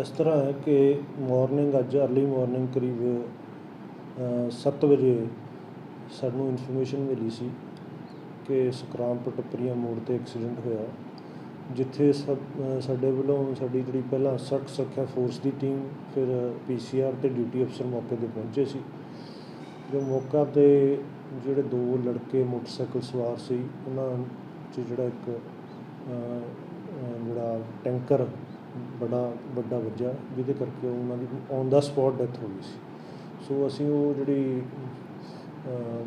ਇਸ ਤਰ੍ਹਾਂ ਹੈ ਕਿ ਮੋਰਨਿੰਗ ਅੱਜ ਅਰਲੀ ਮੋਰਨਿੰਗ ਕਰੀਬ ਸੱਤ ਵਜੇ ਸਾਨੂੰ ਇਨਫੋਰਮੇਸ਼ਨ ਮਿਲੀ ਸੀ ਕਿ ਸਕਰਾਮ ਟੱਪਰੀਆਂ ਮੋੜ ਤੇ ਐਕਸੀਡੈਂਟ ਹੋਇਆ। ਜਿੱਥੇ ਸਭ ਸਾਡੇ ਵੱਲੋਂ ਸਾਡੀ ਜਿਹੜੀ ਪਹਿਲਾਂ ਸੜਕ ਸੁਰੱਖਿਆ ਫੋਰਸ ਦੀ ਟੀਮ ਫਿਰ ਪੀਸੀਆਰ ਤੇ ਡਿਊਟੀ ਅਫਸਰ ਮੌਕੇ ਤੇ ਪਹੁੰਚੇ ਸੀ। ਜੋ ਮੌਕਾ ਤੇ ਜਿਹੜੇ ਦੋ ਲੜਕੇ ਮੋਟਰਸਾਈਕਲ ਸਵਾਰ ਸੀ, ਉਹਨਾਂ 'ਚ ਜਿਹੜਾ ਇੱਕ ਜਿਹੜਾ ਟੈਂਕਰ ਬੜਾ ਵੱਡਾ ਵੱਜਾ, ਜਿਹਦੇ ਕਰਕੇ ਉਹਨਾਂ ਦੀ ਔਨ ਦਾ ਸਪੌਟ ਡੈਥ ਹੋ ਗਈ ਸੀ। ਸੋ ਅਸੀਂ ਉਹ ਜਿਹੜੀ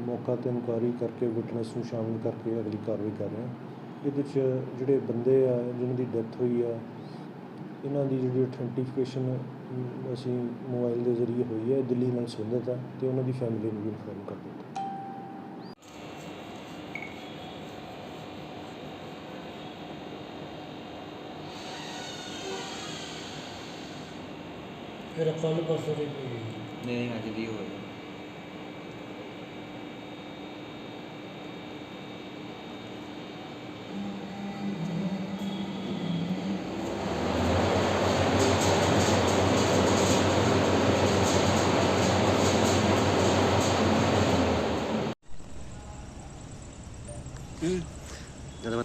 ਮੌਕਾ ਤੇ ਇਨਕੁਆਇਰੀ ਕਰਕੇ ਵਿਟਨੈਸ ਨੂੰ ਸ਼ਾਮਿਲ ਕਰਕੇ ਅਗਲੀ ਕਾਰਵਾਈ ਕਰ ਰਹੇ ਹਾਂ। ਇਹਦੇ 'ਚ ਜਿਹੜੇ ਬੰਦੇ ਆ ਜਿਨ੍ਹਾਂ ਦੀ ਡੈਥ ਹੋਈ ਆ, ਇਹਨਾਂ ਦੀ ਜਿਹੜੀ ਅਥੈਂਟੀਫਿਕੇਸ਼ਨ ਅਸੀਂ ਮੋਬਾਈਲ ਦੇ ਜ਼ਰੀਏ ਹੋਈ ਹੈ ਦਿੱਲੀ ਨਾਲ ਸੰਬੰਧਿਤ ਆ, ਤੇ ਉਹਨਾਂ ਦੀ ਫੈਮਿਲੀ ਨੂੰ ਵੀ ਇਨਫੋਰਮ ਕਰ ਦਿੱਤਾ। ਫਿਰ ਕੱਲ ਪਰਸੋਂ ਦੀ ਕੋਈ ਨਹੀਂ ਅੱਜ ਦੀ ਹੋਈ ਜਦੋਂ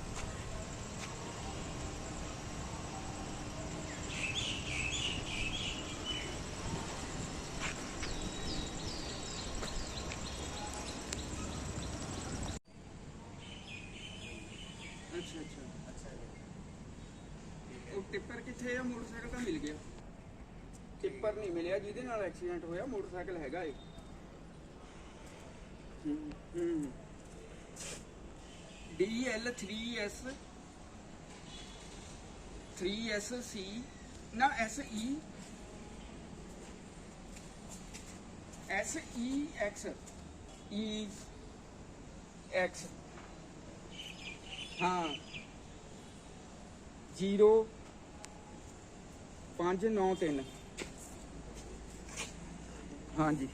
ਅੱਛਾ ਅੱਛਾ। ਉਹ ਟਿੱਪਰ ਕਿੱਥੇ ਆ? ਮੋਟਰਸਾਈਕਲ ਤਾਂ ਮਿਲ ਗਿਆ। ਟਿੱਪਰ ਨਹੀਂ ਮਿਲਿਆ ਜਿਹਦੇ ਨਾਲ ਐਕਸੀਡੈਂਟ ਹੋਇਆ ਮੋਟਰਸਾਈਕਲ ਹੈਗਾ ਏ। ਹੂੰ ਹੂੰ। DL3S 3SC ਨਾ SE SEX E X ਹਾਂ। 0 593 ਹਾਂਜੀ।